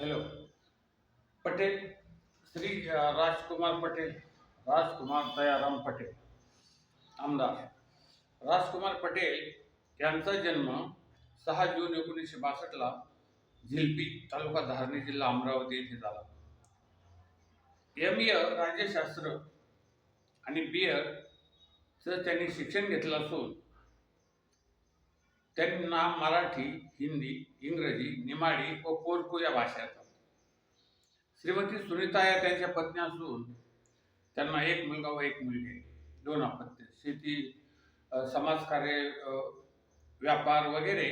Hello. Patel Shri Rajkumar Patel Rajkumar Dayaram Patel आमदार. राजकुमार पटेल यांचा जन्म सहा जून एकोणीसशे बासष्टला झिलपी तालुका धारणी जिल्हा अमरावती येथे झाला. M A e. राज्यशास्त्र आणि बी e. चं त्यांनी शिक्षण घेतलं असून त्यांना मराठी हिंदी इंग्रजी निमाडी व कोरकू या भाषा येतात. श्रीमती सुनीता या त्यांच्या पत्नी असून त्यांना एक मुलगा व एक मुलगी आहे. दोन अपत्य शेती समाजकार्य व्यापार वगैरे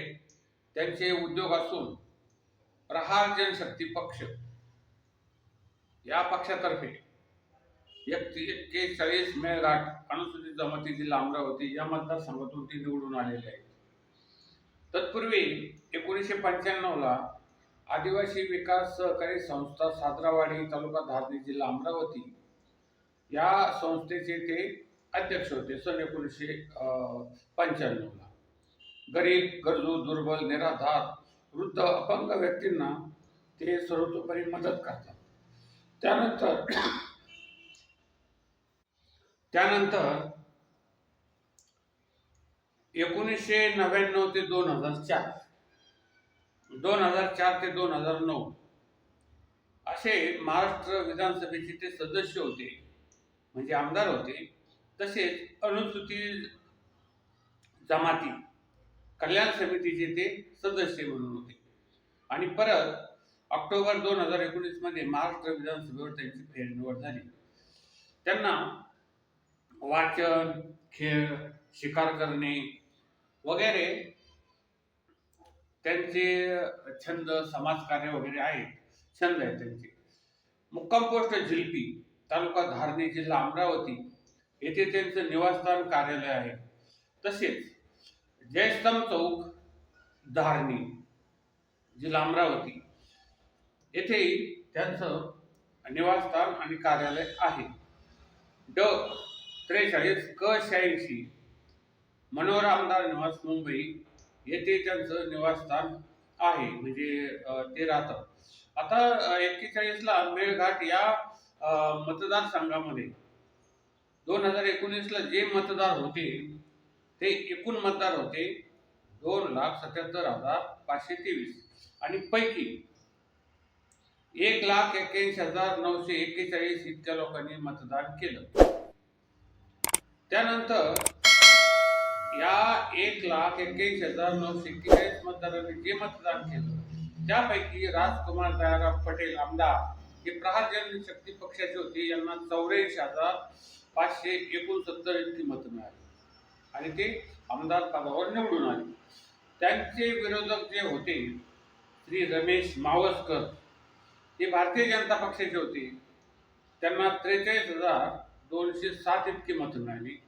त्यांचे उद्योग असून प्रहार जनशक्ती पक्ष या पक्षातर्फे एक चाळीस मेळघाट अनुसूचित जमाती जिल्हा अमरावती या मतदारसंघातून ते निवडून आलेले आहेत. तत्पूर्वी एकोणीसशे पंच्याण्णवला आदिवासी विकास सहकारी संस्था सातरावाडी तालुका धारणी जिल्हा अमरावती या संस्थेचे ते अध्यक्ष होते सन एकोणीसशे पंच्याण्णवला. गरीब गरजू दुर्बल निराधार वृद्ध अपंग व्यक्तींना ते सर्वतोपरी मदत करतात. त्यानंतर त्यानंतर एकोणीसशे नव्याण्णव ते दोन हजार चार. दोन हजार चार ते दोन हजार नऊ. असे महाराष्ट्र विधानसभेचे ते सदस्य होते. म्हणजे आमदार होते. तसेच अनुसूचित जमाती कल्याण समितीचे ते सदस्य म्हणून होते. आणि परत ऑक्टोबर दोन हजार एकोणीसमध्ये महाराष्ट्र विधानसभेवर त्यांची फेरनिवड झाली. त्यांना वाचन खेळ शिकार करणे वगैरे त्यांचे छंद समाजकार्य वगैरे आहेत. छंद आहेत त्यांचे. मुक्काम पोस्ट झिलपी तालुका धारणी जिल्हा अमरावती. येथे त्यांचं निवासस्थान कार्यालय आहे. तसेच जयस्तंभ चौक धारणी जिल्हा अमरावती. येथेही त्यांचं निवासस्थान आणि कार्यालय आहे. ड त्रेचाळीस क शहाऐंशी. मनोहर आमदार निवास मुंबई येथे त्यांचं निवासस्थान आहे म्हणजे ते राहतात. आता एक्केचाळीसला मेळघाट या मतदारसंघामध्ये दोन हजार एकोणीसला जे मतदार होते ते एकूण मतदार होते दोन लाख सत्याहत्तर हजार पाचशे तेवीस. आणि पैकी एक लाख एक्क्याऐंशी हजार नऊशे एक्केचाळीस इतक्या लोकांनी मतदान केलं. त्यानंतर या एक लाख एक्क्याऐंशी हजार नऊशे एक्केचाळीस मतदारांनी जे मतदान केलं त्यापैकी राजकुमार दयाराम पटेल आमदार हे प्रहार जनशक्ती पक्षाचे होते. यांना चौऱ्याऐंशी हजार पाचशे एकोणसत्तर इतकी मतं मिळाली. आणि ते आमदार पदावर निवडून आले. त्यांचे विरोधक जे होते श्री रमेश मावसकर हे भारतीय जनता पक्षाचे होते. त्यांना त्रेचाळीस हजार दोनशे सात इतकी मतं मिळाली.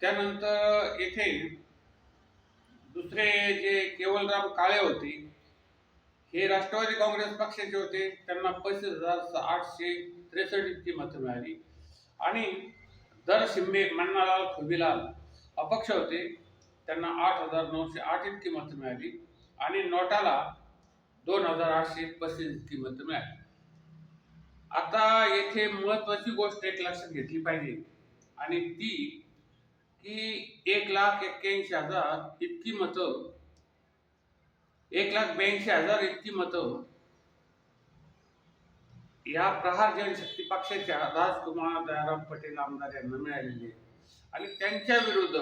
त्यानंतर येथे दुसरे जे केवलराम काळे होते हे राष्ट्रवादी काँग्रेस पक्षाचे होते. त्यांना पस्तीस हजार आठशे त्रेसष्ट इतकी मतं मिळाली. आणि दर शिंबे मन्नालाल खुबीलाल अपक्ष होते. त्यांना आठ हजार नऊशे आठ इतकी मतं मिळाली. आणि नोटाला दोन हजार आठशे पस्तीस इतकी मतं मिळाली. आता येथे महत्वाची गोष्ट एक लक्षात घेतली पाहिजे. आणि ती की एक लाख एक्क्याऐंशी हजार इतकी मतं. एक लाख ब्याऐंशी हजार इतकी मतं. या प्रहार जनशक्ती पक्षाच्या राजकुमार दयाराम पटेल आमदार यांना मिळालेली आहे. आणि त्यांच्या विरुद्ध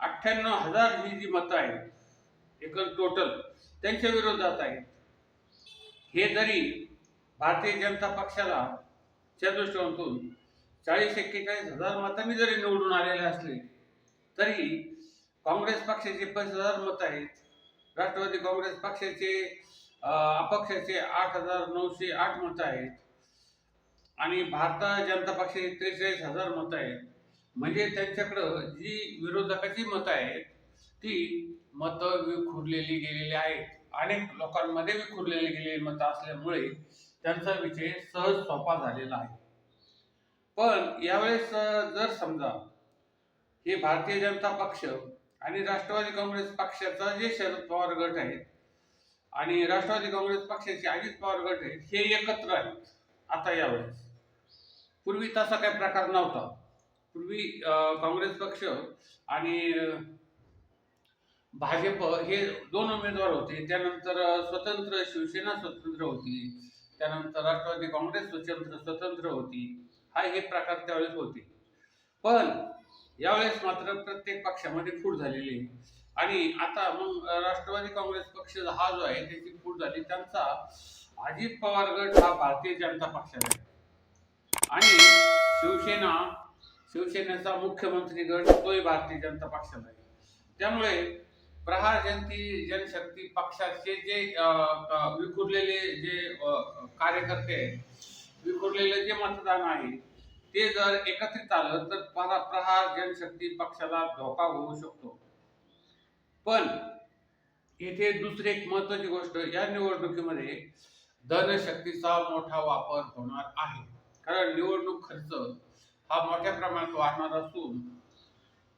अठ्ठ्याण्णव हजार ही जी मतं आहेत एकूण टोटल त्यांच्या विरोधात आहेत. हे जरी भारतीय जनता पक्षाला च्या दृष्टिकोनातून चाळीस एक्केचाळीस हजार मतांनी जरी निवडून आलेले असले तरी काँग्रेस पक्षाचे पस्तीस हजार मत आहेत. राष्ट्रवादी काँग्रेस पक्षाचे अपक्षाचे आठ हजार नऊशे आठ मतं आहेत. आणि भारतीय जनता पक्षाचे त्रेचाळीस हजार मतं आहेत. म्हणजे त्यांच्याकडं जी विरोधकाची मतं आहेत ती मतं विखुरलेली गेलेली आहेत. अनेक लोकांमध्ये विखुरलेली गेलेली मतं असल्यामुळे त्यांचा विजय सहज सोपा झालेला आहे. पण यावेळेस जर समजा हे भारतीय जनता पक्ष आणि राष्ट्रवादी काँग्रेस पक्षाचा जे शरद पवार गट आहे आणि राष्ट्रवादी काँग्रेस पक्षाचे अजित पवार गट आहे हे एकत्र आहेत आता यावेळेस. पूर्वी तसा काही प्रकार नव्हता. पूर्वी काँग्रेस पक्ष आणि भाजप हे दोन उमेदवार होते. त्यानंतर स्वतंत्र शिवसेना स्वतंत्र होती. त्यानंतर राष्ट्रवादी काँग्रेस स्वतंत्र स्वतंत्र होती. हा हे प्रकार त्यावेळेस होते. पण यावेळेस मात्र प्रत्येक पक्षामध्ये फूट झालेली आहे. आणि आता मग राष्ट्रवादी काँग्रेस पक्ष हा जो आहे त्याची फूट झाली. त्यांचा अजित पवार गट हा भारतीय जनता पक्षात आहे. आणि शिवसेना शिवसेनेचा मुख्यमंत्री गट तोही भारतीय जनता पक्षाला आहे. त्यामुळे प्रहार जनती जनशक्ती पक्षाचे जे विखुरलेले जे कार्यकर्ते आहेत विखुरलेले जे मतदान आहे ते जर एकत्रित आलं तर प्रहा- प्रहार जनशक्ती पक्षाला धोका होऊ शकतो. पण इथे दुसरी एक महत्वाची गोष्ट या निवडणुकीमध्ये धनशक्तीचा मोठा वापर होणार आहे. कारण निवडणूक खर्च हा मोठ्या प्रमाणात वाढणार असून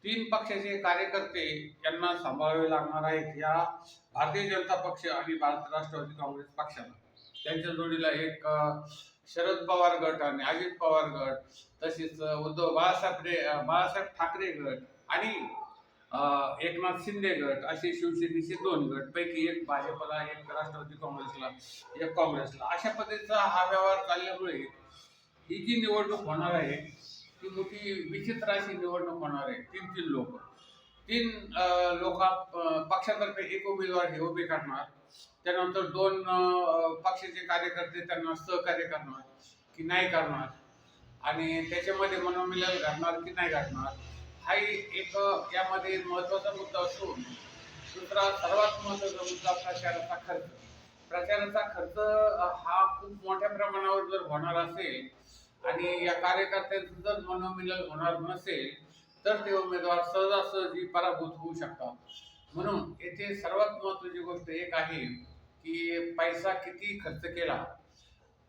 तीन पक्षाचे कार्यकर्ते यांना सांभाळावे लागणार आहेत या भारतीय जनता पक्ष आणि भारत राष्ट्रवादी काँग्रेस पक्षाला. त्यांच्या जोडीला एक शरद पवार गट आणि अजित पवार गट तसेच उद्धव बाळासाहेब रे- बाळासाहेब ठाकरे गट आणि एकनाथ शिंदे गट असे शिवसेनेचे दोन गट पैकी एक भाजपला एक राष्ट्रवादी काँग्रेसला एक काँग्रेसला. अशा पद्धतीचा हा व्यवहार चालल्यामुळे ही जी निवडणूक होणार आहे ती मोठी विचित्र अशी निवडणूक होणार आहे. तीन तीन लोक. तीन लोक पक्षातर्फे एक उमेदवार हे उभे करणार. त्यानंतर दोन पक्षाचे कार्यकर्ते त्यांना सहकार्य करणार की नाही करणार आणि त्याच्यामध्ये मनोमिलन घडणार की नाही घडणार हाही एक यामध्ये महत्त्वाचा मुद्दा असून दुसरा सर्वात महत्त्वाचा मुद्दा प्रचाराचा खर्च. प्रचाराचा खर्च हा खूप मोठ्या प्रमाणावर जर होणार असेल आणि या कार्यकर्त्यांचं जर मनोमिलन होणार नसेल तर ते उमेदवार सहजासहजी पराभूत होऊ शकतात. म्हणून येथे सर्वात महत्वाची गोष्ट एक आहे की पैसा किती खर्च केला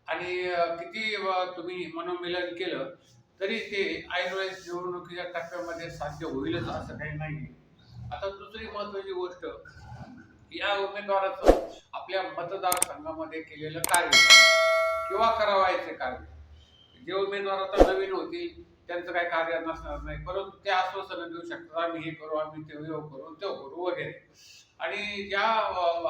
आणि किती तुम्ही मनोमिलन केलं तरी ते ऐनवेळेस निवडणुकीच्या टप्प्यामध्ये साध्य होईलच असं काही नाही आता दुसरी महत्वाची गोष्ट या उमेदवाराचं आपल्या मतदारसंघामध्ये केलेलं कार्य किंवा करावायचे कार्य. जे उमेदवार आता नवीन होतील त्यांचं काही कार्य नसणार नाही. परंतु ते आश्वासनं देऊ शकतात आम्ही हे करू आम्ही ते हे करू ते करू वगैरे. आणि ज्या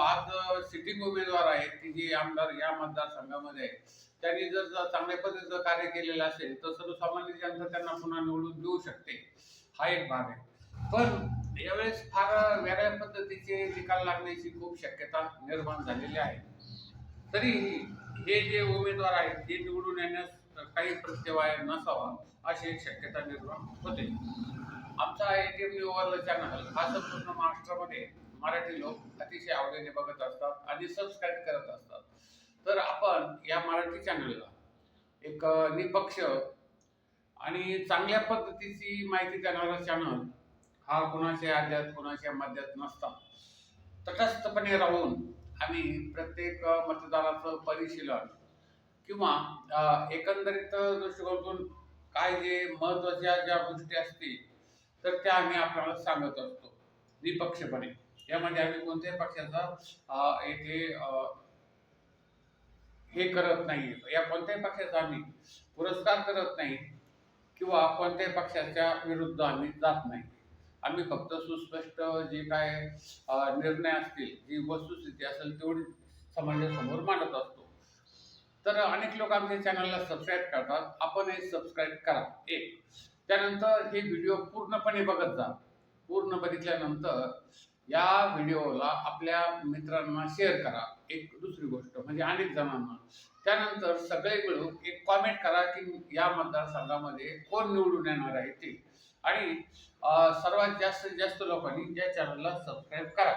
आज सिटिंग उमेदवार आहेत की जे आमदार या मतदारसंघामध्ये आहेत त्यांनी जर जर चांगल्या पद्धतीचं कार्य केलेलं असेल तर सर्वसामान्य जनता त्यांना पुन्हा निवडून देऊ शकते. हा एक भाग आहे. पण यावेळेस फार वेगळ्या पद्धतीचे निकाल लागण्याची खूप शक्यता निर्माण झालेली आहे. तरीही हे जे उमेदवार आहेत ते निवडून येण्यास काही प्रत्यवाय नसावा अशी एक शक्यता निर्माण होते. आमचा एटीएम न्यूवरला चॅनल हा संपूर्ण महाराष्ट्रामध्ये मराठी लोक अतिशय आवडीने बघत असतात आणि सबस्क्राईब करत असतात. तर आपण या मराठी चॅनलला एक निपक्ष आणि चांगल्या पद्धतीची माहिती देणारा चॅनल हा कुणाच्या आद्यात कुणाच्या मध्यात नसता. तटस्थपणे राहून आम्ही प्रत्येक मतदाराचं परिशीलन किंवा एकंदरीत दृष्टिकोनातून काय जे महत्त्वाच्या ज्या गोष्टी असतील तर त्या आम्ही आपल्याला सांगत असतो. निपक्षपणे. यामध्ये आम्ही कोणत्याही पक्षाचा येथे हे करत नाही या कोणत्याही पक्षाचा आम्ही पुरस्कार करत नाही किंवा कोणत्याही पक्षाच्या विरुद्ध आम्ही जात नाही. आम्ही फक्त सुस्पष्ट जे काय निर्णय असतील जी वस्तुस्थिती असेल तेवढी समाजासमोर मांडत असतो. तर अनेक लोक आमच्या चॅनलला सबस्क्राईब करतात. आपण हे सबस्क्राईब करा. एक. त्यानंतर हे व्हिडिओ पूर्णपणे बघत जा. पूर्ण बघितल्यानंतर या व्हिडिओला आपल्या मित्रांना शेअर करा. एक दुसरी गोष्ट म्हणजे अनेक जणांना. त्यानंतर सगळे मिळून एक कॉमेंट करा की या मतदारसंघामध्ये कोण निवडून येणार आहे ते. आणि सर्वात जास्तीत जास्त लोकांनी या चॅनलला सबस्क्राईब करा.